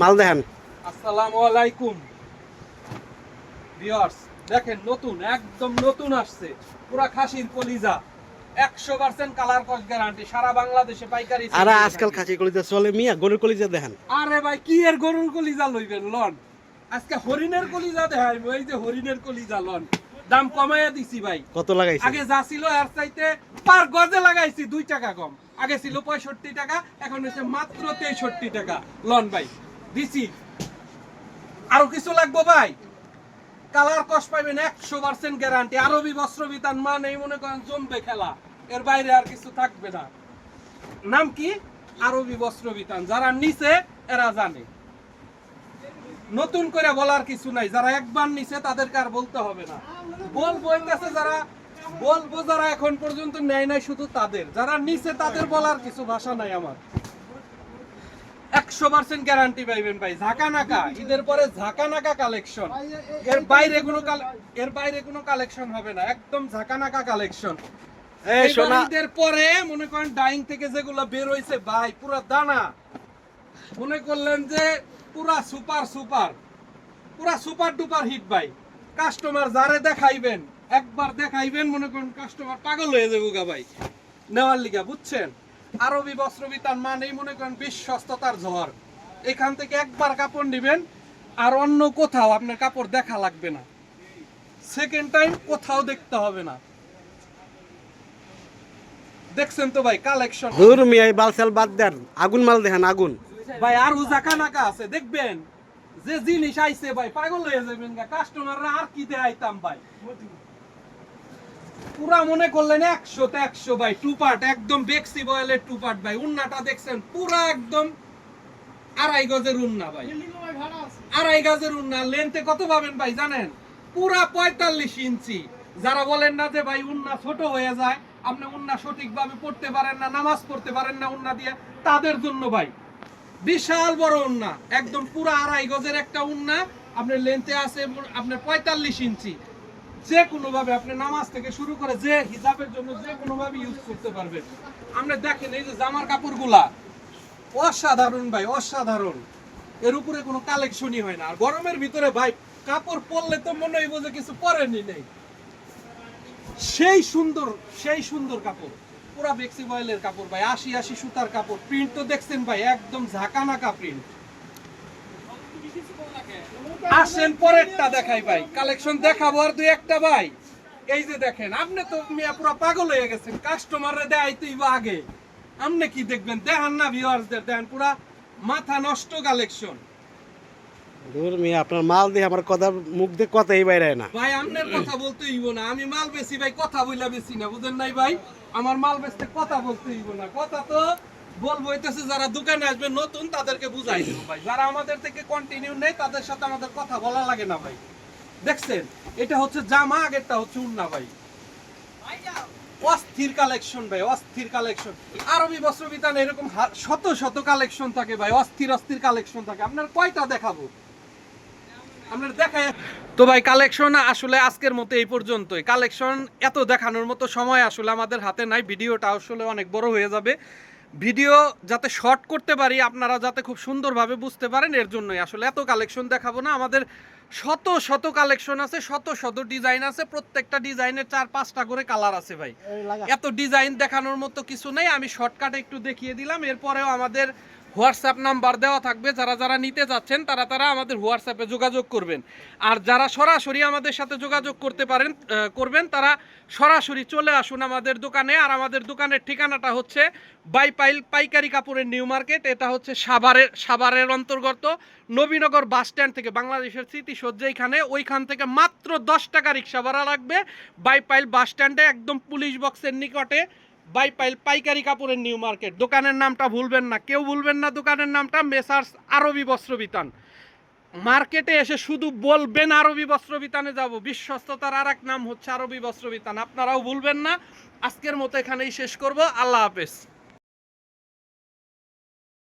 মাল দেখেন। আসসালামু আলাইকুম। ভিউয়ার্স দেখেন নতুন একদম নতুন আসছে। পুরা খাসির কলিজা। একশো পার্সেন্ট কালার কস গ্যারান্টি সারা বাংলাদেশে পাইকারি আর আজকাল থাকে। খাসি কলিজা চলে মিয়া গরুর কলিজা দেখেন। আরে ভাই কি এর গরুর কলিজা লইবেন লন? আজকে হরিণের কলিজা দেখাই ওই যে হরিণের কলিজা লন। দাম কমাইয়া দিছি ভাই। কত লাগাইছে আগে যা ছিল এর চাইতে পার গজে লাগাইছি দুই টাকা কম। আগে ছিল পঁয়ষট্টি টাকা এখন হচ্ছে মাত্র তেষট্টি টাকা। লন ভাই দিছি। আরও কিছু লাগবো ভাই? কালার কস পাইবেন একশো পার্সেন্ট গ্যারান্টি আরবি বস্ত্র বিতান মান মনে করেন জমবে খেলা। এর বাইরে আর কিছু থাকবে না। নাম কি? আরবি বস্ত্র বিতান যারা নিছে, এরা জানে। নতুন করে বলার কিছু নাই। যারা একবার নিছে, তাদেরকে আর বলতে হবে না। বলব কাছে যারা বলব যারা এখন পর্যন্ত নেয় নাই শুধু তাদের। যারা নিছে, তাদের বলার কিছু ভাষা নাই আমার। একশো পার্সেন্ট গ্যারান্টি পাইবেন ভাই। ঝাঁকা নাকা ঈদের পরে ঝাঁকা নাকা কালেকশন এর বাইরে কোনো এর বাইরে কোনো কালেকশন হবে না একদম ঝাঁকা নাকা কালেকশন এই ঈদের পরে মনে করেন ডাইং থেকে যেগুলো বের ভাই পুরো দানা। মনে করলেন যে পুরা সুপার সুপার পুরা সুপার ডুপার হিট ভাই। কাস্টমার যারে দেখাইবেন একবার দেখাইবেন মনে করেন কাস্টমার পাগল হয়ে যাব গা ভাই। নেওয়ার লিগা বুঝছেন? আরবি বস্ত্র বিতান মানেই মনে করেন বিশ্বস্ততার ঝড়। এখান থেকে একবার কাপড় নিবেন আর অন্য কোথাও আপনার কাপড় দেখা লাগবে না। সেকেন্ড টাইম কোথাও দেখতে হবে না। দেখছেন তো ভাই কালেকশন দূর মিয়া এই বালসাল বাদ দেন। আগুন মাল দেখেন আগুন। ভাই আর হুজাকা নাকা আছে দেখবেন? যে জিনিস আইছে ভাই পাগল হয়ে যাবেন কাস্টমাররা আর কি দেখাইতাম ভাই? পুরা মনে করলেন একশো তে একশো ভাই টু পার্ট একদম বেক্সি বয়েলের টু পার্ট ভাই। উন্নাটা দেখছেন পুরা একদম আড়াই গজের উন্না ভাই। আড়াই গজের উন্না লেন্থে কত পাবেন ভাই জানেন? পুরা পঁয়তাল্লিশ ইঞ্চি। যারা বলেন না যে ভাই উন্না ছোট হয়ে যায় আপনি উন্না সঠিকভাবে পড়তে পারেন না নামাজ পড়তে পারেন না উন্না দিয়ে তাদের জন্য ভাই। বিশাল বড় উন্না একদম পুরা আড়াই গজের একটা উন্না। আপনার লেন্থে আছে আপনার পঁয়তাল্লিশ ইঞ্চি। যে কোনো ভাবে আপনি নামাজ থেকে শুরু করে যে হিসাবের জন্য যে কোনো ভাবে ইউজ করতে পারবেন। আপনি দেখেন এই যে জামার কাপড়গুলা, অসাধারণ ভাই, অসাধারণ। এর উপরে কোনো কালেকশনই হয় না। আর গরমের ভিতরে ভাই, কাপড় পরলে তো মনে হইব যে কিছু পরেনি নেই। সেই সুন্দর সেই সুন্দর কাপড়। পুরা বেক্সি বয়েলের কাপড় ভাই, আশি আশি সুতার কাপড়। প্রিন্ট তো দেখছেন ভাই, একদম ঝাঁকানাকা প্রিন্ট আসেন পরেরটা দেখাই ভাই। কালেকশন দেখাবো আর দুই একটা ভাই। এই যে দেখেন আপনি তো মিয়া পুরো পাগল হয়ে গেছেন। কাস্টমাররে দেখাইতেই বা আগে। আপনি কি দেখবেন? দেখান না ভিউয়ার্সদের দেখেন পুরা মাথা নষ্ট কালেকশন। দূর মিয়া আপনার মাল দিয়ে আমার কথা মুখ দিয়ে কথাই বাইরে না। ভাই আপনার কথা বলতে হইব না। আমি মাল বেশি ভাই কথা বইলা বেশি না। বুঝেন নাই ভাই? আমার মাল বেচতে কথা বলতে হইব না। কথা তো বলব হইতেছে যারা দোকানে আসবে নতুন, তাদেরকে বুঝাই দেবো ভাই। যারা আমাদের থেকে কন্টিনিউ নেই, তাদের সাথে আমাদের কথা বলা লাগে না ভাই। দেখছেন? এটা হচ্ছে জামা, আগেরটা হচ্ছে উন্না ভাই। অস্থির কালেকশন ভাই, অস্থির কালেকশন আরবি বস্ত্র বিতান এরকম শত শত কালেকশন থাকে ভাই, অস্থির অস্থির কালেকশন থাকে। আপনার কয়টা দেখাবো? আপনার দেখায় তো ভাই কালেকশন আসলে আজকের মতো এই পর্যন্তই। কালেকশন এত দেখানোর মতো সময় আসলে আমাদের হাতে নাই, ভিডিওটা আসলে অনেক বড় হয়ে যাবে। ভিডিও যাতে শর্ট করতে পারি আপনারা যাতে খুব সুন্দরভাবে বুঝতে পারেন এর জন্যই। আসলে এত কালেকশন দেখাবো না আমাদের শত শত কালেকশন আছে শত শত ডিজাইন আছে প্রত্যেকটা ডিজাইনের চার পাঁচটা করে কালার আছে ভাই। এত ডিজাইন দেখানোর মতো কিছু নেই আমি শর্টকাটে একটু দেখিয়ে দিলাম এরপরেও আমাদের হোয়াটসঅ্যাপ নাম্বার দেওয়া থাকবে, যারা যারা নিতে যাচ্ছেন, তারা তারা আমাদের হোয়াটসঅ্যাপে যোগাযোগ করবেন। আর যারা সরাসরি আমাদের সাথে যোগাযোগ করতে পারেন করবেন, তারা সরাসরি চলে আসুন আমাদের দোকানে। আর আমাদের দোকানের ঠিকানাটা হচ্ছে বাইপাইল পাইকারি কাপড়ের নিউ মার্কেট। এটা হচ্ছে সাভারের সাভারের অন্তর্গত নবীনগর বাস স্ট্যান্ড থেকে বাংলাদেশের স্মৃতিসজ্জা এখানে ওইখান থেকে মাত্র দশ টাকা রিক্সা ভাড়া লাগবে। বাইপাইল বাস স্ট্যান্ডে একদম পুলিশ বক্সের নিকটে বাইপাইল পাইকারি কাপড়ের নিউ মার্কেট। দোকানের নামটা ভুলবেন না, কেউ ভুলবেন না, দোকানের নামটা মেসার্স আরবি বস্ত্র বিতান। মার্কেটে এসে শুধু বলবেন আরবি বস্ত্র বিতানে যাব, বিশ্বস্ততার আর এক নাম হচ্ছে আরবি বস্ত্র বিতান। আপনারাও ভুলবেন না, আজকের মতো এখানেই শেষ করব, আল্লাহ হাফেজ।